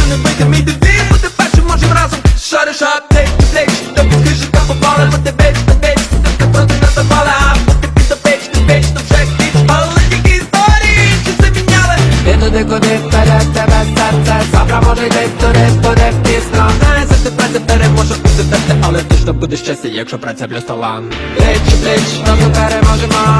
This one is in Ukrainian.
Ти не вийде мій дебіт Бути першим можем разом. Шариш аптек, плеч Та підхижика попала, бо ти беч, ти беч Ти проти нас запала, а поки ти до печ, ти беч, то вже кліч Але тільки історії, чи це міняли? І туди, куди вперед тебе серце. Завтра може йти туди, буде пізно. Знає, за тебе не переможе бути тебе Але точно буде щастя, якщо праця плюс талант Плеч, плеч, разом переможемо